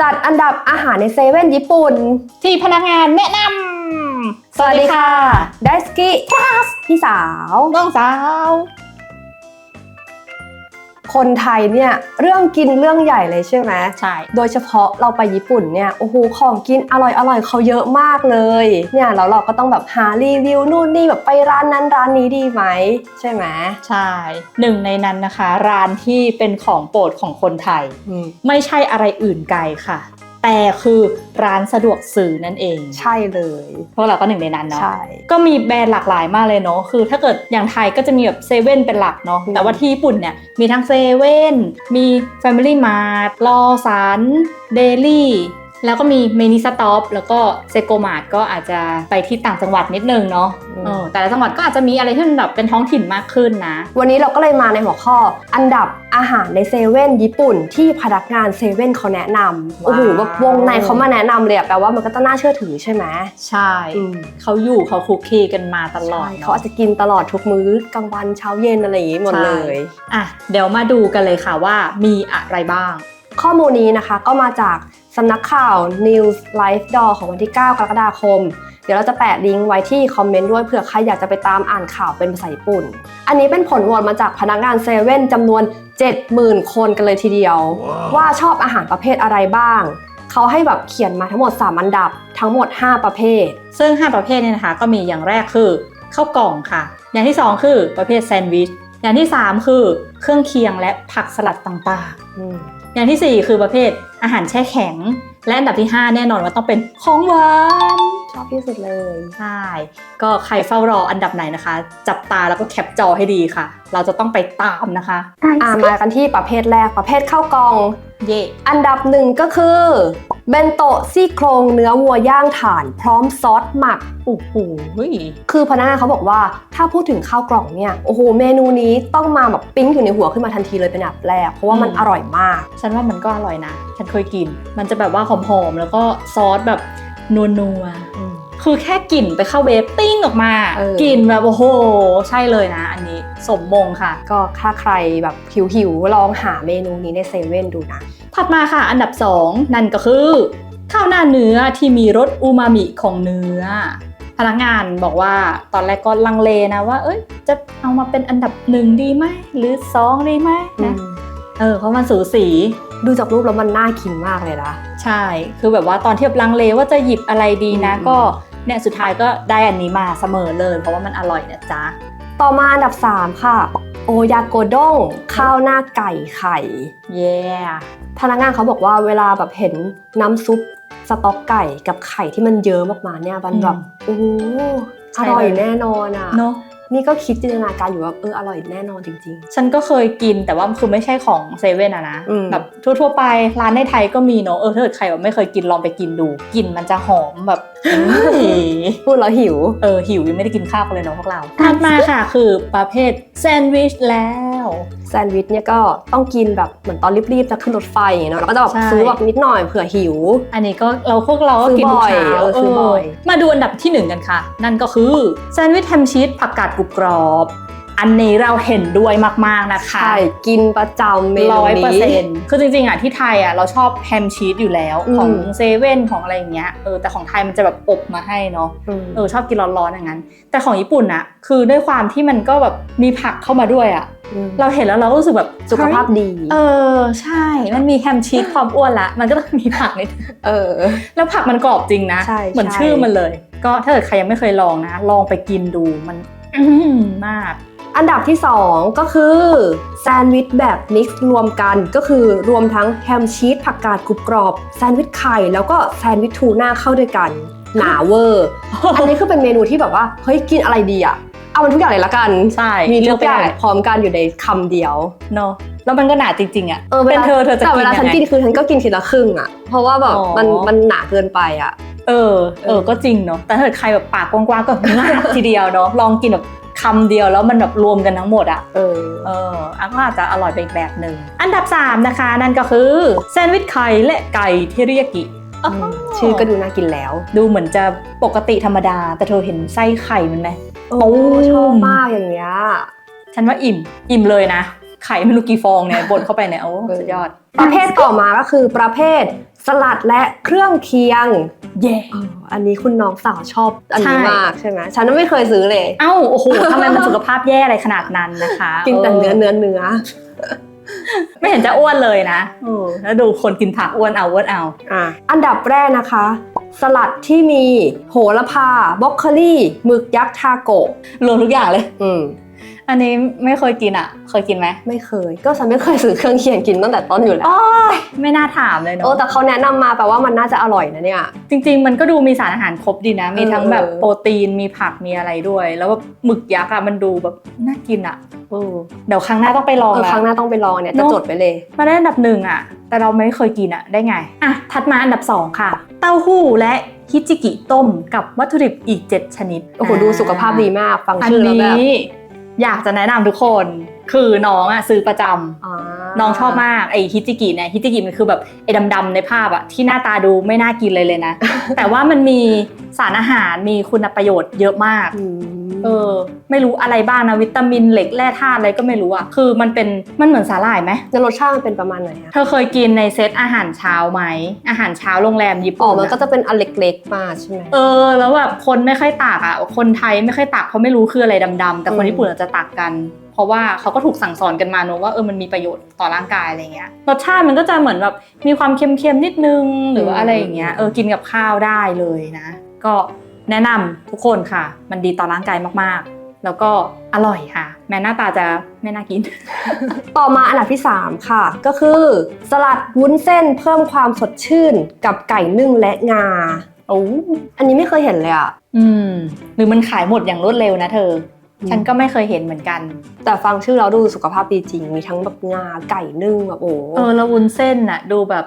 จัดอันดับอาหารในเซเว่นญี่ปุ่น ที่พนักงานแนะนำ สวัสดีค่ะ ไดสกิพี่สาว น้องสาว คนไทยเนี่ยเรื่องกินเรื่องใหญ่เลยใช่ไหมใช่ โดยเฉพาะเราไปญี่ปุ่นเนี่ยโอ้โหของกินอร่อยอร่อยเขาเยอะมากเลยเนี่ยแล้วเราก็ต้องแบบหารีวิวนู่นนี่แบบไปร้านนั้นร้านนี้ดีไหมใช่ไหมใช่หนึ่งในนั้นนะคะ ร้านที่เป็นของโปรดของคนไทยอืมไม่ใช่อะไรอื่นไกลค่ะ แต่คือร้านสะดวกซื้อนั่นเอง ใช่เลยพวกเราก็หนึ่งในนั้นเนาะใช่ ก็มีแบรนด์หลากหลายมากเลยเนาะคือ ถ้าเกิดอย่างไทยก็จะมีแบบเซเว่นเป็นหลักเนาะอืมแต่ว่าที่ญี่ปุ่นเนี่ยมีทั้งเซเว่นมี Family Mart ลอสันเดลี่ แล้วก็มีเมนิสต็อปแล้วก็เซโกมาร์ทก็อาจจะไปที่ต่างจังหวัดนิดนึงเนาะเออแต่ละจังหวัดก็อาจจะมีอะไรที่มันแบบเป็นท้องถิ่นมากขึ้นนะ วันนี้เราก็เลยมาในหัวข้อ อันดับอาหารในเซเว่นญี่ปุ่น ที่พนักงานเซเว่นเขาแนะนำว้าวโอ้โหแบบวงในเขามาแนะนำเลยอะแปลว่ามันก็ต้องน่าเชื่อถือใช่ไหมใช่อืมเขาอยู่เขาคุกคีกันมาตลอดใช่เนเขาอะอาจจะกินตลอดทุกมื้อกลางวันเช้าเย็นอะไรอย่างงี้หมดเลยอะเดี๋ยวมาดูกันเลยค่ะว่ามีอะไรบ้าง ข้อมูลนี้นะคะก็มาจาก สำนักข่าว News Live Door ของวันที่ 9 กรกฎาคม เดี๋ยวเราจะแปะลิงก์ไว้ที่คอมเมนต์ด้วยเผื่อใครอยากจะไปตามอ่านข่าวเป็นภาษาญี่ปุ่น อันนี้เป็นผลโหวตมาจากพนักงานเซเว่นจำนวน 70,000 คนกันเลยทีเดียว ว่าชอบอาหารประเภทอะไรบ้าง เขาให้แบบเขียนมาทั้งหมด 3 อันดับ ทั้งหมด 5 ประเภท ซึ่ง 5 ประเภทเนี่ยนะคะก็มีอย่างแรกคือข้าวกล่องค่ะ อย่างที่ 2 คือประเภทแซนด์วิช อย่างที่ 3 คือเครื่องเคียงและผักสลัดต่างๆ อย่างทีสี่ 4 คือประเภทอาหารแช่แข็ง และอันดับที่ 5 แน่นอนว่าต้องเป็นของหวาน ชอบที่สุดเลยใช่ก็ใครเฝ้ารออันดับไหนนะคะ จับตาแล้วก็แคปจอให้ดีค่ะ เราจะต้องไปตามนะคะอ่ามากันที่ประเภทแรกประเภทข้าวกล่องเย่อันดับหนึ่งก็คือเบนโตะซี่โครงเนื้อวัวย่างถ่าน พร้อมซอสหมักโอ้โหคือพนักงานเขาบอกว่าถ้าพูดถึงข้าวกล่องเนี่ยโอ้โหเมนูนี้ต้องมาแบบปิ๊งอยู่ในหัวขึ้นมาทันทีเลยเป็นอันดับแรก เพราะว่ามันอร่อยมาก ฉันว่ามันก็อร่อยนะ ฉันเคยกิน มันจะแบบว่าหอมๆแล้วก็ซอสแบบ นัวๆคือแค่กลิ่นไปเข้าเวฟติ้งออกมาเออกลิ่นแบบโอ้โห ใช่เลยนะ อันนี้สมมงค่ะ ก็ถ้าใครแบบหิวๆลองหาเมนูนี้ในเซเว่นดูนะ ถัดมาค่ะ อันดับ 2 นั่นก็คือ ข้าวหน้าเนื้อที่มีรสอูมามิของเนื้อ พนักงานบอกว่าตอนแรกก็ลังเลนะว่า เอ้ยจะเอามาเป็นอันดับหนึ่งดีไหมหรือสองดีไหมนะเออเพราะมันสูสี ดูจากรูปแล้วมันน่ากินมากเลยนะ ใช่ คือแบบว่าตอนที่แบบลังเลว่าจะหยิบอะไรดีนะอืมก็เนี่ยสุดท้ายก็ได้อันนี้มาเสมอเลย เพราะว่ามันอร่อยนะจ๊ะ ต่อมาอันดับ 3 ค่ะ โอยาโกด้งข้าวหน้าไก่ไข่ เย้พนักงานเขาบอกว่าเวลาแบบเห็นน้ำซุปสต๊อกไก่กับไข่ที่มันเยิ้มออกมาเนี่ยมันแบบโอ้โหอร่อยแน่นอนอะเนาะ นี่ก็คิดจินตนาการอยู่ว่าเอออร่อยแน่นอนจริง ฉันก็เคยกินแต่ว่าคือไม่ใช่ของเซเว่นอะนะอืม แบบทั่วๆไปร้านในไทยก็มีเนาะเออถ้าเกิดใครแบบไม่เคยกินลองไปกินดูกลิ่นมันจะหอมแบบเฮ้ยๆพูดแล้วหิว เออหิวยังไม่ได้กินข้าวกันเลยเนาะพวกเราถัดมาค่ะคือประเภทแซนด์วิชแล้วแซนด์วิชเนี่ยก็ต้องกินแบบเหมือนตอนรีบๆจะขึ้นรถไฟอย่างเนาะแล้วก็จะแบบใช่ ซื้อแบบนิดหน่อยเผื่อหิว อันนี้ก็เราพวกเราก็กินทุกเช้าซื้อบ่อยเออซื้อบ่อย เมาดูอันดับที่หนึ่งกันค่ะ นั่นก็คือแซนด์วิชแฮมชีสผักกาดกรุบกรอบ อันนี้เราเห็นด้วยมากๆนะคะใช่กินประจำเมนูร้อยเปอร์นี้เซ็นต์คือจริงๆอะที่ไทยอะเราชอบแฮมชีสอยู่แล้วอืมของเซเว่นของอะไรอย่างเงี้ยเออแต่ของไทยมันจะแบบอบมาให้เนาะอืมเออชอบกินร้อนๆอย่างนั้น แต่ของญี่ปุ่นอะคือด้วยความที่มันก็แบบมีผักเข้ามาด้วยอะมเราเห็นแล้วเราก็รู้สึกแบบสุขภาพดี เออใช่ มันมีแฮมชีสความอ้วนละ มันก็ต้องมีผักนิดเออ แล้วผักมันกรอบจริงนะใช่เหมือนใช่ชื่อมันเลย ก็ถ้าเกิดใครยังไม่เคยลองนะ ลองไปกินดูมันอื้อหือมาก อันดับที่ 2 ก็คือแซนด์วิชแบบมิกซ์รวมกันก็คือรวมทั้งแฮมชีสผักกาดกรุบกรอบแซนด์วิชไข่แล้วก็แซนด์วิชทูน่าเข้าด้วยกัน หนาเวอร์ อันนี้คือเป็นเมนูที่แบบว่าเฮ้ยกินอะไรดีอะเอามันทุกอย่างเลยละกันใช่มีทุกอย่างเลือกไปเลยพร้อมกันอยู่ในคำเดียวเนาะแล้วมันก็หนาจริงๆอะเออวเป็นลาเธอเธอจะแต่กินเวลายัฉันงไงกินคือฉันก็กินทีละครึ่งอะเพราะว่าแบบอ๋อมันมันหนาเกินไปอะเออ เออก็จริงเนาะแต่ถ้าเกิดใครแบบปากกว้างๆก็ง่ายทีเดียวเนาะลองกินแบบ คำเดียวแล้วมันแบบรวมกันทั้งหมดอะเออเอออันก็อาจจะอร่อยไปอีกแบบหนึ่งอันดับ 3 นะคะ นั่นก็คือแซนด์วิชไข่และไก่เทริยากิอืมชื่อก็ดูน่ากินแล้ว ดูเหมือนจะปกติธรรมดา แต่เธอเห็นไส้ไข่มันไหมโอ้ตูมชอบมากอย่างเงี้ยฉันว่าอิ่ม อิ่มเลยนะ ไข่ไม่รู้กี่ฟองเนี่ยบดเข้าไปเนี่ยโอ้เออสุดยอด ประเภทต่อมาก็คือประเภทสลัดและเครื่องเคียง เย่อ๋ออันนี้คุณน้องสาวชอบอันนี้ใช่มากใช่ไหมฉันไม่เคยซื้อเลย เอ้าโอ้โหทำไมมันสุขภาพแย่อะไรขนาดนั้นนะคะ กินแต่เนื้อเนื้อเนื้อไม่เห็นจะอ้วนเลยนะเออแล้วดูคนกินผักอ้วนเอาอ้วนเอาอะอันดับแรกนะคะ สลัดที่มีโหระพาบรอกโคลีหมึกยักษ์ทาโกะรวมทุกอย่างเลย อืม อันนี้ไม่เคยกินอะ เคยกินไหมไม่เคย ก็ฉันไม่เคยซื้อเครื่องเคียงกินตั้งแต่ต้นอยู่แล้ว โอ้ยไม่น่าถามเลยเนาะโอ้แต่เขาแนะนำมาแปลว่ามันน่าจะอร่อยนะเนี่ย จริง ๆ มันก็ดูมีสารอาหารครบดีนะ มีทั้งแบบเออ โปรตีนมีผักมีอะไรด้วย แล้วแบบหมึกยักษ์อะมันดูแบบน่ากินอะเออเดี๋ยวครั้งหน้าต้องไปลองเออแล้วครั้งหน้าต้องไปลองเนี่ยเนจะอะ จดไปเลย มาได้อันดับหนึ่งอะแต่เราไม่เคยกินอะได้ไงอะถัดมาอันดับสองค่ะ เต้าหู้และฮิจิกิต้มกับวัตถุดิบอีก 7 ชนิดโอ้โหดูสุขภาพดีมาก ฟังอันชื่อแล้วแบบนี้ อยากจะแนะนำทุกคน คือน้องอะซื้อประจำอ่าน้องชอบมากไอฮิจิกิเนี่ยฮิจิกิมันคือแบบไอ้ดำๆในภาพอะที่หน้าตาดูไม่น่ากินเลยเลยนะ แต่ว่ามันมีสารอาหารมีคุณประโยชน์เยอะมากอืม เออ ไม่รู้อะไรบ้างนะวิตามินเหล็กแร่ธาตุอะไรก็ไม่รู้อะคือมันเป็นมันเหมือนสาหร่ายไหมแล้วรสชาติมันเป็นประมาณไหนอะเธอเคยกินในเซตอาหารเช้าไหมอาหารเช้าโรงแรมญี่อ๋อปุ่นมันก็อะจะเป็นอันเล็กๆมาใช่ไหม เออ แล้วแบบคนไม่ค่อยตักอะคนไทยไม่ค่อยตักเพราะไม่รู้คืออะไรดำๆแต่คนอืม ญี่ปุ่นอาจจะตักกัน เพราะว่าเขาก็ถูกสั่งสอนกันมาเนอะว่าเออมันมีประโยชน์ต่อร่างกายอะไรเงี้ยรสชาติมันก็จะเหมือนแบบมีความเค็มๆนิดนึงหรือว่าอะไรอย่างเงี้ยเออกินกับข้าวได้เลยนะ ก็ แนะนำทุกคนค่ะ มันดีต่อร่างกายมากๆ แล้วก็อร่อยค่ะ แม้หน้าตาจะไม่น่ากิน ต่อมาอันดับที่ 3 ค่ะ ก็คือสลัดวุ้นเส้นเพิ่มความสดชื่นกับไก่นึ่งและงาโอ้อันนี้ไม่เคยเห็นเลยอะอืม หรือมันขายหมดอย่างรวดเร็วนะเธออืม ฉันก็ไม่เคยเห็นเหมือนกัน แต่ฟังชื่อแล้วดูสุขภาพดีจริง มีทั้งแบบงาไก่นึ่งแบบโอ้เออแล้ววุ้นเส้นน่ะดูแบบ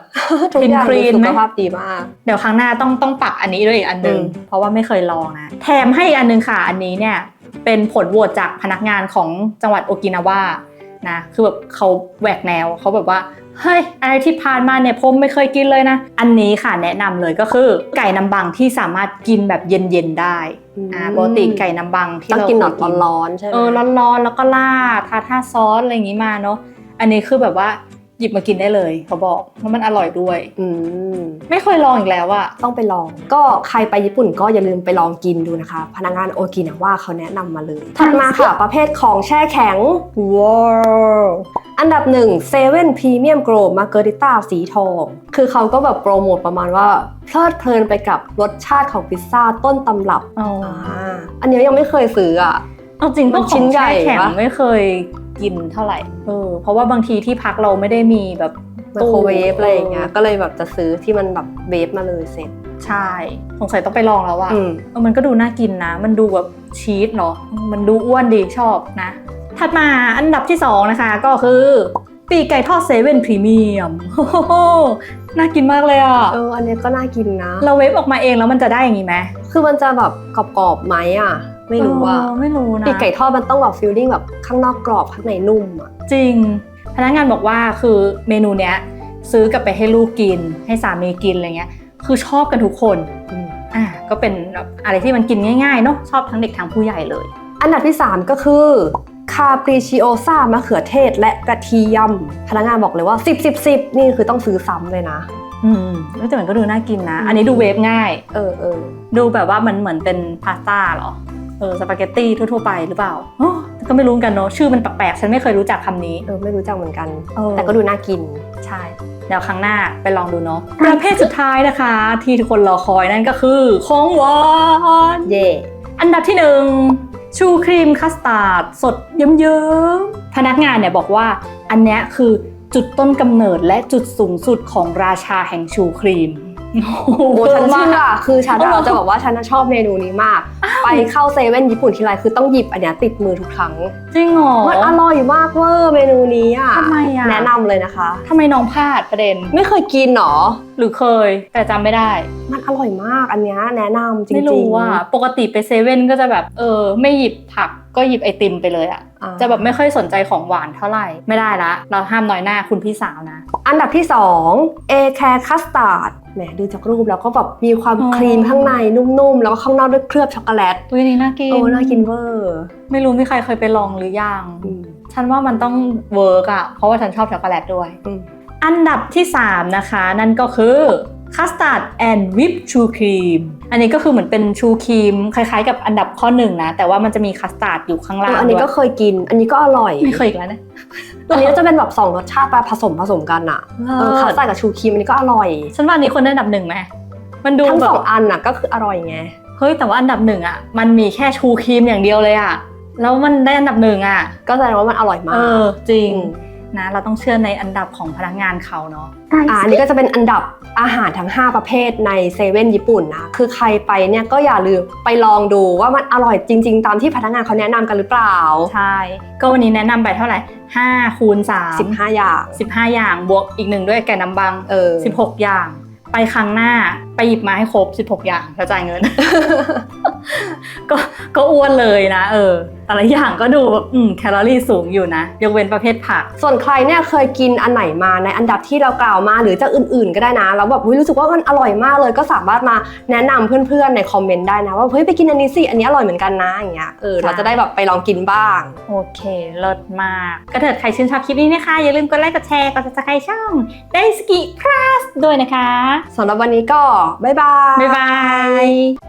ทุกอย่างคลีดูนๆสุไหมขภาพดีมาก เดี๋ยวครั้งหน้าต้องต้องปักอันนี้ด้วยอีกอันหนึงอืมเพราะว่าไม่เคยลองนะ แถมให้อีกอันหนึงค่ะอันนี้เนี่ยเป็นผลโหวตจากพนักงานของจังหวัดโอกินาวา นะคือแบบเขาแหวกแนวเขาแบบว่าเฮ้ยอะไรที่ผ่านมาเนี่ยผมไม่เคยกินเลยนะ อันนี้ค่ะแนะนำเลยก็คือ ไก่น้ำบังที่สามารถกินแบบเย็นๆได้อ่าปกติไก่น้ำบังที่ต้องเรากินหนอดเคยร้อนๆใช่ไหมเออร้อนๆแล้วก็ราดทาท่าซอสอะไรอย่างนี้มาเนาะอันนี้คือแบบว่า หยิบมากินได้เลยเขาบอกแล้วมันอร่อยด้วย อืม ไม่เคยลองอีกแล้วอะต้องไปลอง ก็ใครไปญี่ปุ่นก็อย่าลืมไปลองกินดูนะคะ พนักงานโอกินาว่าเขาแนะนำมาเลยถัดมาค่ะ ประเภทของแช่แข็ง ว้าวอันดับหนึ่งเซเว่นพรีเมียมโกรมาเกอริต้าสีทอง คือเขาก็แบบโปรโมทประมาณว่าเพลิดเพลินไปกับรสชาติของพิซซ่าต้นตำรับอ๋ออ่าอันนี้ยังไม่เคยซื้ออะ เอาจริงมัก็นขชิ้องนใหญ่แช่แข็งปะ ไม่เคย กินเท่าไหร่เออเพราะว่าบางทีที่พักเราไม่ได้มีแบบไมโครเวฟอะไรอย่างเงี้ยก็เลยแบบจะซื้อที่มันแบบเวฟมาเลยเสร็จใช่สงสัยต้องไปลองแล้วอะอืมเออมันก็ดูน่ากินนะ มันดูแบบชีสเนาะมันดูอ้วนดีชอบนะ ถัดมาอันดับที่ 2 นะคะ ก็คือปีกไก่ทอดเซเว่นพรีเมียมโอ้โหน่ากินมากเลยอะเออ อันนี้ก็น่ากินนะ เราเวฟออกมาเองแล้วมันจะได้อย่างนี้ไหม คือมันจะแบบกรอบๆไหมอะ ไม่รู้ว่าเออไม่รู้นะปีกไก่ทอดมันต้องแบบฟิลลิ่งแบบข้างนอกกรอบข้างในนุ่มอะจริง พนักงานบอกว่าคือเมนูเนี้ยซื้อกลับไปให้ลูกกิน ให้สามีกินอะไรเงี้ย คือชอบกันทุกคนอะก็เป็นแบบอะไรที่มันกินง่ายๆเนาะชอบทั้งเด็กทั้งผู้ใหญ่เลย อันดับที่ 3 ก็คือคาปริชิโอซ่ามะเขือเทศและกระเทียม พนักงานบอกเลยว่า 10 10 10 นี่คือต้องซื้อซ้ำเลยนะ อืมแล้วแต่มันก็ดูน่ากินนะ อันนี้ดูเวฟง่าย เออเออดูแบบว่ามันเหมือนเป็นพาสต้าเหรอ เออสปาเกตตี้ทั่วๆไปหรือเปล่าอ๋อก็ไม่รู้เหมือนกันเนาะชื่อมันแปลกๆฉันไม่เคยรู้จักคำนี้เออไม่รู้จักเหมือนกันเออแต่ก็ดูน่ากินใช่เดี๋ยวครั้งหน้าไปลองดูเนาะประเภทสุดท้ายนะคะ ที่ทุกคนรอคอยนั่นก็คือของหวานเย่อันดับที่หนึ่งชูครีมคัสตาร์ดสดเยิ้มๆพนักงานเนี่ยบอกว่าอันเนี้ยคือจุดต้นกำเนิดและจุดสูงสุดของราชาแห่งชูครีมโอ้โหโอ้ฉันเชื่อคือฉันเอาเหรอะอจะบอกว่าฉันน่ะชอบเมนูนี้มาก ไปเข้าเซเว่นญี่ปุ่นทีไรคือต้องหยิบอันเนี้ยติดมือทุกครั้งจริงเหรอมันอร่อยมากเวอร์เมนูนี้อะทำไมอะแนะนำเลยนะคะ ทำไมน้องพลาดประเด็น ไม่เคยกินหรอ หรือเคย แต่จำไม่ได้ มันอร่อยมากอันเนี้ยแนะนำจริงๆไม่รู้ว่า ปกติไปเซเว่นก็จะแบบเออ ไม่หยิบผักก็หยิบไอติมไปเลยอะอ่าจะแบบไม่ค่อยสนใจของหวานเท่าไหร่ ไม่ได้ละ เราห้ามน้อยหน้าคุณพี่สาวนะ อันดับที่2 A Care Custard แหมดูจากรูปแล้วก็แบบมีความอ๋อครีมข้างในนุ่มๆ แล้วก็ข้างนอกด้วยเคลือบช็อกโกแลตอุ้ยนี่น่ากินโอ้น่ากินเวอร์ไม่รู้มีใครเคยไปลองหรือยังอืมใฉันว่ามันต้องเวิร์กอะเพราะว่าฉันชอบช็อกโกแลตด้วยอืมอันดับที่ 3 นะคะ นั่นก็คือ custard and whipped true cream อันนี้ก็คือเหมือนเป็นชูครีมคล้ายๆ กับอันดับข้อหนึ่งนะ แต่ว่ามันจะมีคัสตาร์ดอยู่ข้างเอล่างออันนี้ก็ด้วยเคยกิน อันนี้ก็อร่อยไม่เคยอีกแล้วนะอันนี้ก็จะเป็นแบบสองรสชาติไปผสมผสมกันอะเออคัสตาร์ดกับชูครีมอันนี้ก็อร่อยฉันว่าอันนี้คนได้อันดับหนึ่งไหมมันดูทั้งแบสบองอันน่ะก็คืออร่อยไงเฮ้ยแต่ว่าอันดับหนึ่งอะมันมีแค่ชูครีมอย่างเดียวเลยอะแล้วมันได้อันดับหนึ่งอะก็แสดงว่ามันอร่อยมาเอกอจริงอืม นะ เราต้องเชื่อในอันดับของพนักงานเขาเนาะ อ่าอันนี้ก็จะเป็นอันดับอาหารทั้ง 5 ประเภทในเซเว่นญี่ปุ่นนะ คือใครไปเนี่ยก็อย่าลืมไปลองดูว่ามันอร่อยจริง ๆ ตามที่พนักงานเขาแนะนำกันหรือเปล่า ใช่ ก็วันนี้แนะนำไปเท่าไหร่5คูณ3 15 อย่าง 15 อย่างบวกอีกหนึ่งด้วยแก่น้ำบังเออ16 อย่าง ไปครั้งหน้าไปหยิบมาให้ครบ 16 อย่างแล้วจ่ายเงิน ก็ก็อ้วนเลยนะ เออแต่ละอย่างก็ดูแบบอืมแคลอรี่สูงอยู่นะ ยกเว้นประเภทผัก ส่วนใครเนี่ยเคยกินอันไหนมาในอันดับที่เรากล่าวมาหรือจะอื่นๆ ก็ได้นะแล้วแบบอุ๊ยรู้สึกว่ามันอร่อยมากเลย ก็สามารถมาแนะนำเพื่อนๆในคอมเมนต์ได้นะว่าเฮ้ยไปกินอันนี้สิอันนี้อร่อยเหมือนกันนะอย่างเงี้ยเออใช่เราจะได้แบบไปลองกินบ้าง โอเคเลิศมากก็ถ้าเกิดใครชื่นชอบคลิปนี้นะคะอย่าลืมกดไลค์กดแชร์กด subscribe ช่องได้สกิพลัสด้วยนะคะสำหรับวันนี้ก็บ๊ายบายบ๊ายบาย